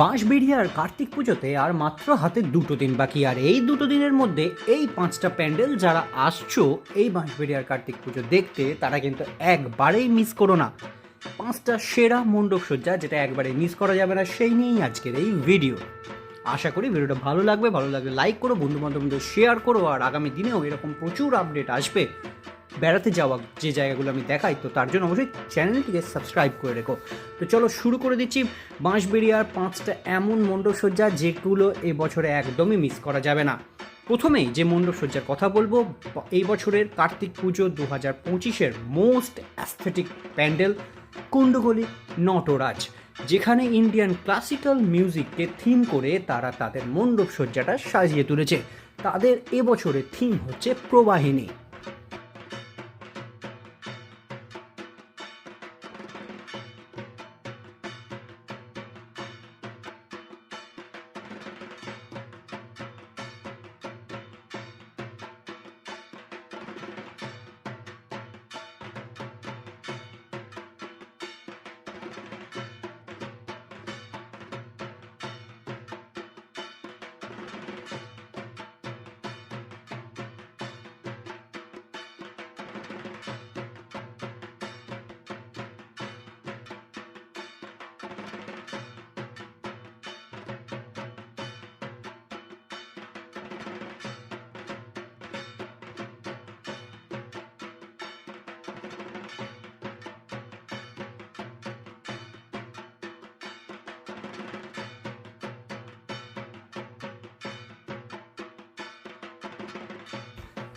বাঁশবেড়িয়ার কার্তিক পুজোতে আর মাত্র হাতে দুটো দিন বাকি, আর এই দুটো দিনের মধ্যে এই পাঁচটা প্যান্ডেল যারা আসছো এই বাঁশবেড়িয়ার কার্তিক পুজো দেখতে, তারা কিন্তু একবারেই মিস করো না। পাঁচটা সেরা মণ্ডপ সজ্জা যেটা একবারে মিস করা যাবে না, সেই নিয়েই আজকের এই ভিডিও আশা করি ভিডিওটা ভালো লাগবে, ভালো লাগলে লাইক করো বন্ধু বান্ধবদের শেয়ার করো, আর আগামী দিনেও এরকম প্রচুর আপডেট আসবে। বেড়াতে যাওয়া যে জায়গাগুলো আমি দেখাই, তো তার জন্য অবশ্যই চ্যানেলটিকে সাবস্ক্রাইব করে রেখো। তো চলো শুরু করে দিচ্ছি বাঁশবেড়িয়ার পাঁচটা এমন মণ্ডপসজ্জা যেগুলো এই বছরে একদমই মিস করা যাবে না। প্রথমেই যে মণ্ডপসজ্জার কথা বলব, এই বছরের কার্তিক পুজো দু হাজার পঁচিশের মোস্ট অ্যাস্থেটিক প্যান্ডেল কুণ্ডগলি নটরাজ, যেখানে ইন্ডিয়ান ক্লাসিক্যাল মিউজিককে থিম করে তারা তাদের মণ্ডপসজ্জাটা সাজিয়ে তুলেছে। তাদের এবছরের থিম হচ্ছে প্রবাহিনী।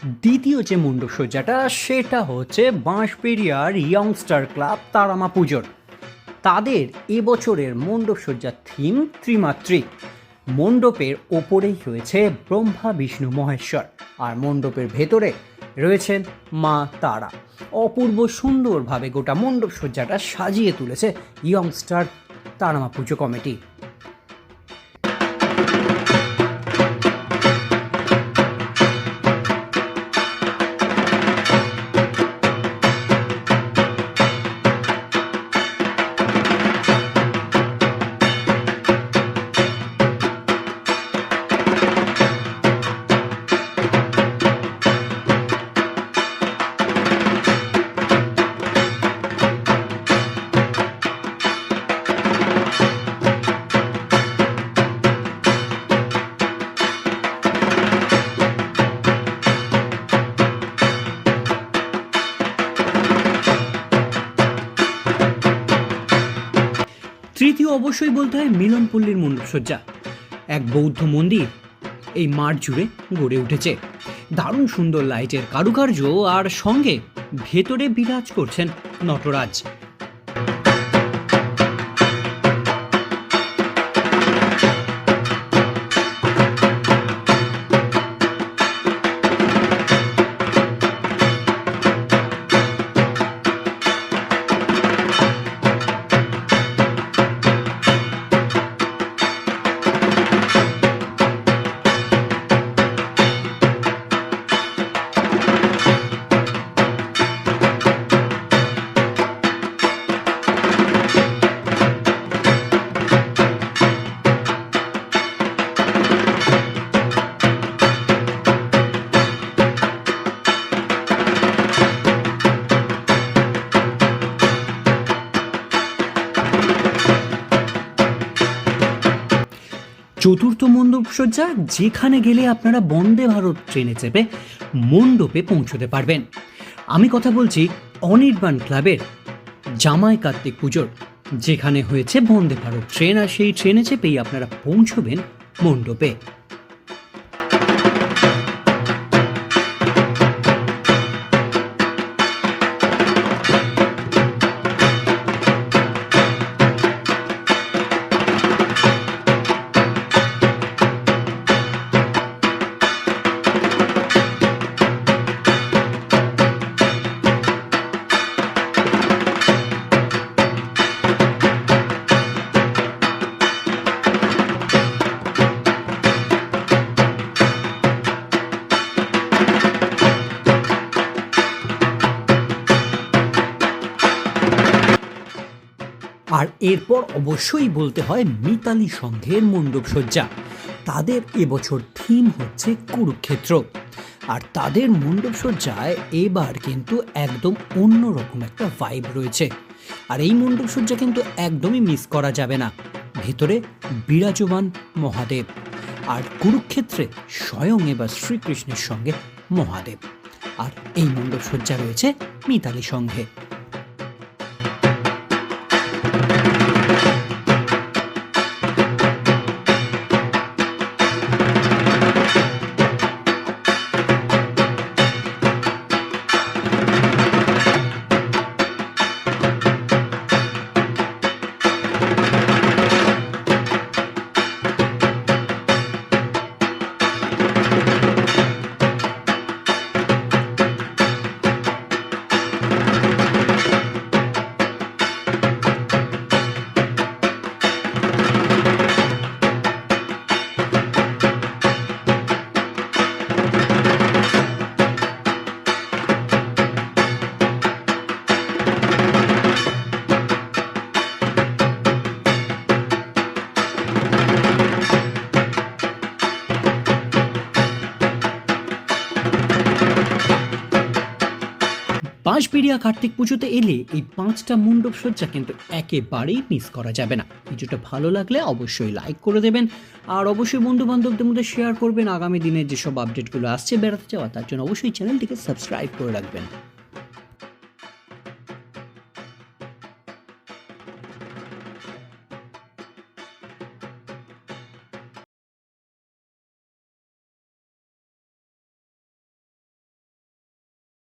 দ্বিতীয় যে মণ্ডপসজ্জাটা সেটা হচ্ছে বাঁশপেরিয়ার ইয়ংস্টার ক্লাব তারামা পুজোর। তাদের এবছরের মণ্ডপসজ্জার থিম ত্রিমাত্রিক। মণ্ডপের ওপরেই রয়েছে ব্রহ্মা, বিষ্ণু, মহেশ্বর। আর মণ্ডপের ভেতরে রয়েছেন মা তারা। অপূর্ব সুন্দরভাবে গোটা মণ্ডপসজ্জাটা সাজিয়ে তুলেছে ইয়ংস্টার তারামা পুজো কমিটি। তৃতীয় অবশ্যই বলতে হয় মিলনপল্লীর মণ্ডপসজ্জা। এক বৌদ্ধ মন্দির এই মাঠ জুড়ে গড়ে উঠেছে। দারুণ সুন্দর লাইটের কারুকার্য আর সঙ্গে ভেতরে বিরাজ করছেন নটরাজ। চতুর্থ মণ্ডপসজ্জা যেখানে গেলে আপনারা বন্দে ভারত ট্রেনে চেপে মণ্ডপে পৌঁছতে পারবেন। আমি কথা বলছি অনির্বাণ ক্লাবের জামাই কার্তিক পুজোর, যেখানে হয়েছে বন্দে ভারত ট্রেন আর সেই ট্রেনে চেপেই আপনারা পৌঁছবেন মণ্ডপে। আর এরপর অবশ্যই বলতে হয় মিতালি সংঘের মণ্ডপসজ্জা। তাদের এবছর থিম হচ্ছে কুরুক্ষেত্র। আর তাদের মণ্ডপসজ্জায় এবার কিন্তু একদম অন্যরকম একটা ভাইব রয়েছে। আর এই মণ্ডপসজ্জা কিন্তু একদমই মিস করা যাবে না। ভেতরে বিরাজমান মহাদেব। আর কুরুক্ষেত্রে স্বয়ং এবার শ্রীকৃষ্ণের সঙ্গে মহাদেব। আর এই মণ্ডপসজ্জা রয়েছে মিতালি সঙ্গে বাঁশবেড়িয়া কার্তিক পুজোতে এলে এই পাঁচটা মণ্ডপ সজ্জা কিন্তু একেবারেই মিস করা যাবে না। ভিডিওটা ভালো লাগলে অবশ্যই লাইক করে দেবেন আর অবশ্যই বন্ধু বান্ধবদের মধ্যে শেয়ার করবেন। আগামী দিনে যেসব আপডেটগুলো আসছে বেড়াতে যাওয়া, তার জন্য অবশ্যই চ্যানেলটিকে সাবস্ক্রাইব করে রাখবেন।